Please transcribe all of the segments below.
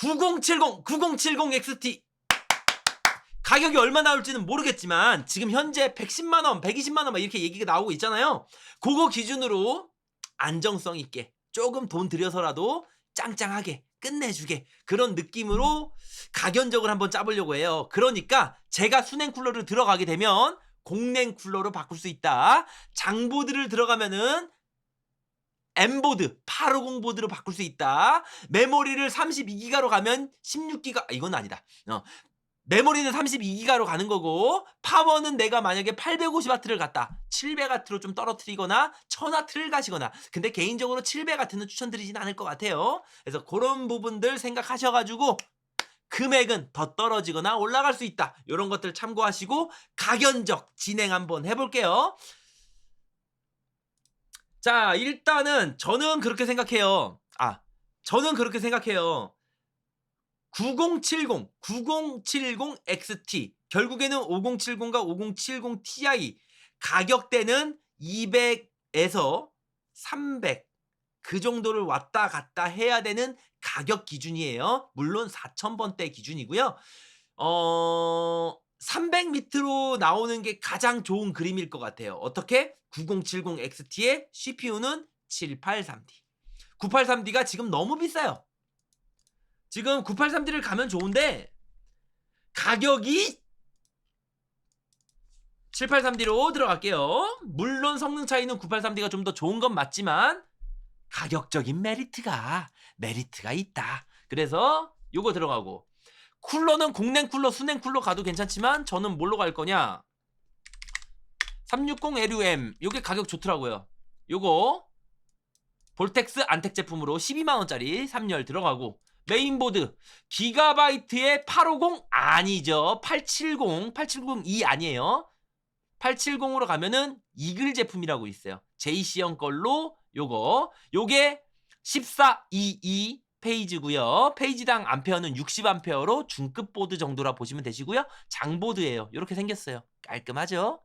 9070 9070 XT 가격이 얼마 나올지는 모르겠지만 지금 현재 110만 원, 120만 원 막 이렇게 얘기가 나오고 있잖아요. 그거 기준으로 안정성 있게 조금 돈 들여서라도 짱짱하게 끝내주게 그런 느낌으로 가견적을 한번 짜보려고 해요. 그러니까 제가 수냉 쿨러를 들어가게 되면 공냉 쿨러로 바꿀 수 있다. 장보드를 들어가면은 M보드 850 보드로 바꿀 수 있다. 메모리를 32기가로 가면 16기가 아, 이건 아니다. 어. 메모리는 32기가로 가는 거고 파워는 내가 만약에 850W를 갖다 700W로 좀 떨어뜨리거나 1000W를 가시거나 근데 개인적으로 700W는 추천드리진 않을 것 같아요. 그래서 그런 부분들 생각하셔가지고 금액은 더 떨어지거나 올라갈 수 있다. 이런 것들 참고하시고 가견적 진행 한번 해볼게요. 자, 일단은 저는 그렇게 생각해요. 아, 저는 그렇게 생각해요. 9070, 9070 XT. 결국에는 5070과 5070 Ti 가격대는 200에서 300. 그 정도를 왔다 갔다 해야 되는 가격 기준이에요. 물론 4000번대 기준이고요. 어, 300 밑으로 나오는 게 가장 좋은 그림일 것 같아요. 어떻게? 9070 XT의 CPU는 783D. 983D가 지금 너무 비싸요. 지금 983D를 가면 좋은데 가격이 783D로 들어갈게요. 물론 성능 차이는 983D가 좀 더 좋은 건 맞지만 가격적인 메리트가 메리트가 있다. 그래서 요거 들어가고 쿨러는 공냉 쿨러, 수냉 쿨러 가도 괜찮지만 저는 뭘로 갈 거냐? 360 LUM 요게 가격 좋더라고요. 요거 볼텍스 안텍 제품으로 12만 원짜리 3열 들어가고 메인보드 기가바이트의 850 아니죠. 870, 870E 아니에요. 870으로 가면은 이글 제품이라고 있어요. JC형 걸로 요거 요게 1422 페이지고요. 페이지당 암페어는 60암페어로 중급 보드 정도라 보시면 되시고요. 장보드예요. 이렇게 생겼어요. 깔끔하죠?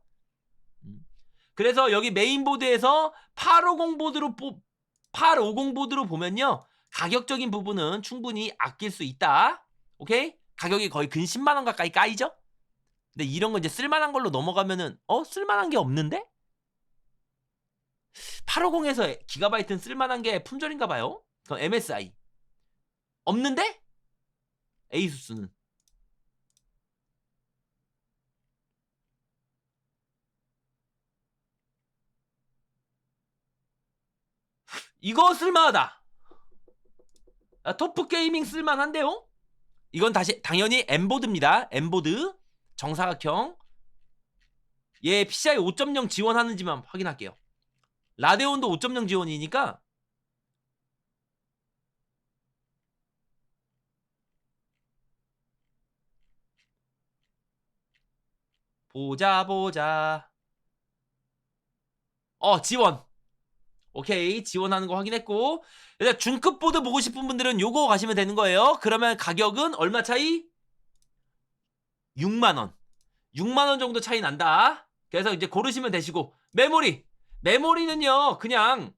음. 그래서 여기 메인보드에서 850 보드로 850 보드로 보면요. 가격적인 부분은 충분히 아낄 수 있다. 오케이? 가격이 거의 근 10만 원 가까이 까이죠? 근데 이런 거 이제 쓸만한 걸로 넘어가면은 어 쓸만한 게 없는데? 850에서 기가바이트는 쓸만한 게 품절인가 봐요. 그럼 MSI 없는데? 에이수스는 이거 쓸만하다. 아, 토프 게이밍 쓸만한데요? 이건 다시 당연히 M보드입니다. M보드 정사각형. 얘 PCI 5.0 지원하는지만 확인할게요. 라데온도 5.0 지원이니까 보자 보자. 어 지원. 오케이 지원하는 거 확인했고 일단 중급 보드 보고 싶은 분들은 요거 가시면 되는 거예요. 그러면 가격은 얼마 차이? 6만원 6만원 정도 차이 난다. 그래서 이제 고르시면 되시고 메모리 메모리는요 그냥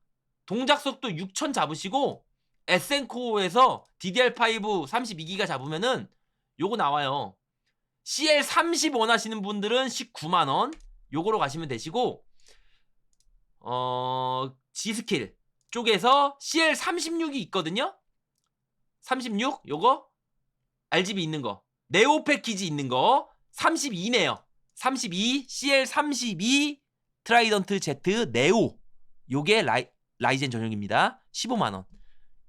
동작 속도 6000 잡으시고 에센코어에서 DDR5 32기가 잡으면은 요거 나와요. CL30 원하시는 분들은 19만원 요거로 가시면 되시고 어 G스킬 쪽에서 CL36이 있거든요. 36 요거 RGB 있는 거 네오 패키지 있는 거 32네요. 32 CL32 트라이던트 Z 네오 요게 라이, 라이젠 전용입니다. 15만원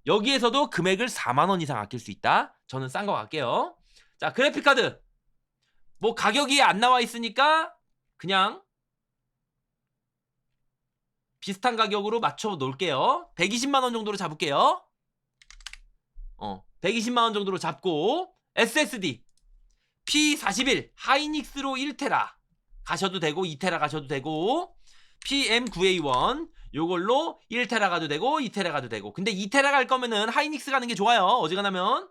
여기에서도 금액을 4만원 이상 아낄 수 있다. 저는 싼 거 갈게요. 자 그래픽카드 뭐 가격이 안 나와 있으니까 그냥 비슷한 가격으로 맞춰 놓을게요. 120만 원 정도로 잡을게요. 어, 120만 원 정도로 잡고 SSD P41 하이닉스로 1테라 가셔도 되고 2테라 가셔도 되고 PM9A1 요걸로 1테라 가도 되고 2테라 가도 되고 근데 2테라 갈 거면은 하이닉스 가는 게 좋아요. 어지간하면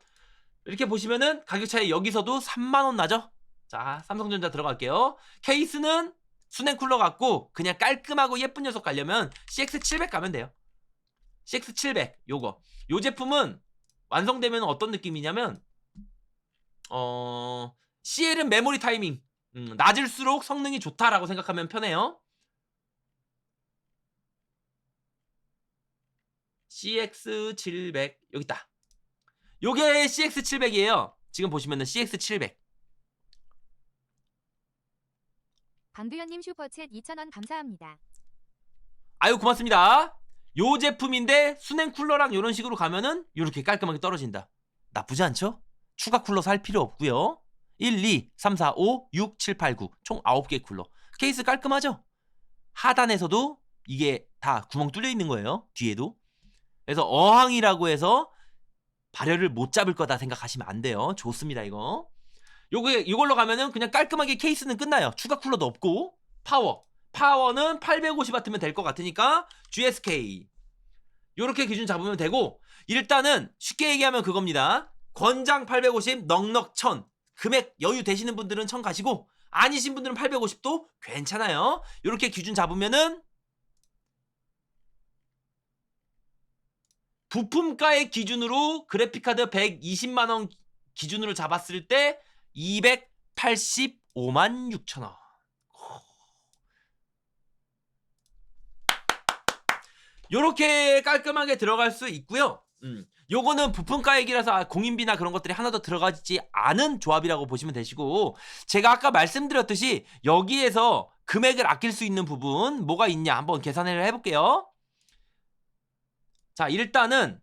이렇게 보시면은 가격 차이 여기서도 3만 원 나죠? 자, 삼성전자 들어갈게요. 케이스는 수냉 쿨러 같고 그냥 깔끔하고 예쁜 녀석 가려면 CX700 가면 돼요. CX700 요거. 요 제품은 완성되면 어떤 느낌이냐면 어 CL은 메모리 타이밍 음, 낮을수록 성능이 좋다라고 생각하면 편해요. CX700 여기 있다. 요게 CX700이에요. 지금 보시면은 CX700. 강두현님 슈퍼챗 2,000원 감사합니다. 아유 고맙습니다. 요 제품인데 수냉 쿨러랑 이런 식으로 가면은 이렇게 깔끔하게 떨어진다. 나쁘지 않죠? 추가 쿨러 살 필요 없고요. 1, 2, 3, 4, 5, 6, 7, 8, 9. 총 9개 쿨러. 케이스 깔끔하죠? 하단에서도 이게 다 구멍 뚫려 있는 거예요. 뒤에도. 그래서 어항이라고 해서 발열을 못 잡을 거다 생각하시면 안 돼요. 좋습니다, 이거. 요게 이걸로 가면은 그냥 깔끔하게 케이스는 끝나요. 추가 쿨러도 없고 파워. 파워는 850W면 될 것 같으니까 GSK. 요렇게 기준 잡으면 되고 일단은 쉽게 얘기하면 그겁니다. 권장 850, 넉넉 1000. 금액 여유 되시는 분들은 1000 가시고 아니신 분들은 850도 괜찮아요. 요렇게 기준 잡으면은 부품가의 기준으로 그래픽카드 120만 원 기준으로 잡았을 때 285만 6천 원. 요렇게 깔끔하게 들어갈 수 있고요. 음. 요거는 부품가 얘기라서 공인비나 그런 것들이 하나도 들어가지 않은 조합이라고 보시면 되시고 제가 아까 말씀드렸듯이 여기에서 금액을 아낄 수 있는 부분 뭐가 있냐 한번 계산을 해볼게요. 자 일단은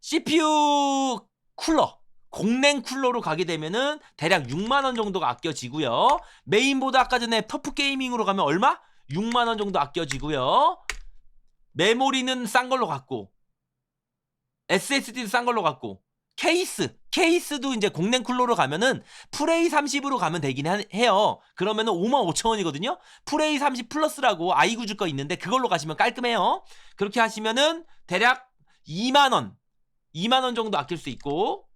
CPU 쿨러 공랭 쿨러로 가게 되면은 대략 6만 원 정도가 아껴지고요. 메인보드 아까 전에 터프 게이밍으로 가면 얼마? 6만 원 정도 아껴지고요. 메모리는 싼 걸로 갖고 SSD도 싼 걸로 갖고 케이스 케이스도 이제 공랭 쿨러로 가면은 프레이 30으로 가면 되긴 하- 해요. 그러면은 5만 5천 원이거든요. 프레이 30 플러스라고 아이구즈 거 있는데 그걸로 가시면 깔끔해요. 그렇게 하시면은 대략 2만 원, 2만 원 정도 아낄 수 있고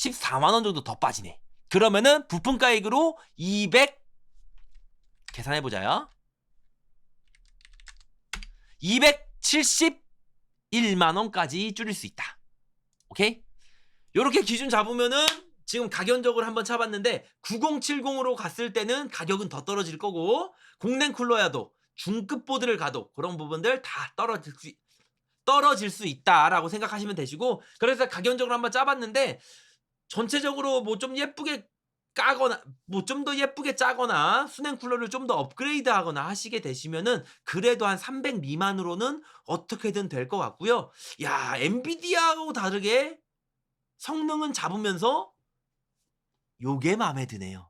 14만 원 정도 더 빠지네. 그러면은 부품 가액으로 200 계산해 보자요. 271만 원까지 줄일 수 있다. 오케이? 요렇게 기준 잡으면은 지금 가격적으로 한번 차봤는데 9070으로 갔을 때는 가격은 더 떨어질 거고 공랭 쿨러야도 중급 보드를 가도 그런 부분들 다 떨어질 수 떨어질 수 있다라고 생각하시면 되시고 그래서 가격적으로 한번 짜봤는데 전체적으로 뭐 좀 예쁘게 까거나 뭐 좀 더 예쁘게 짜거나 수냉 쿨러를 좀 더 업그레이드 하거나 하시게 되시면은 그래도 한 300 미만으로는 어떻게든 될 것 같고요. 야, 엔비디아하고 다르게 성능은 잡으면서 요게 마음에 드네요.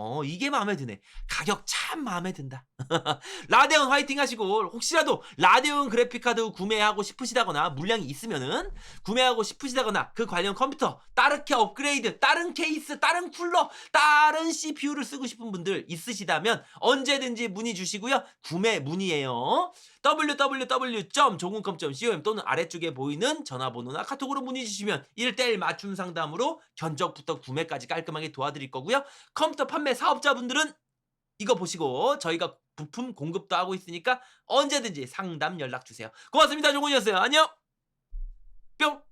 어, 이게 마음에 드네. 가격 참 마음에 든다. 라데온 화이팅 하시고 혹시라도 라데온 그래픽카드 구매하고 싶으시다거나 물량이 있으면은 구매하고 싶으시다거나 그 관련 컴퓨터 다르게 업그레이드 다른 케이스 다른 쿨러 다른 CPU를 쓰고 싶은 분들 있으시다면 언제든지 문의 주시고요 구매 문의예요 www.조금컴.com 또는 아래쪽에 보이는 전화번호나 카톡으로 문의 주시면 1대1 맞춤 상담으로 견적부터 구매까지 깔끔하게 도와드릴 거고요 컴퓨터 판매 사업자분들은 이거 보시고 저희가 부품 공급도 하고 있으니까 언제든지 상담 연락 주세요. 고맙습니다. 종훈이었어요. 안녕. 뿅.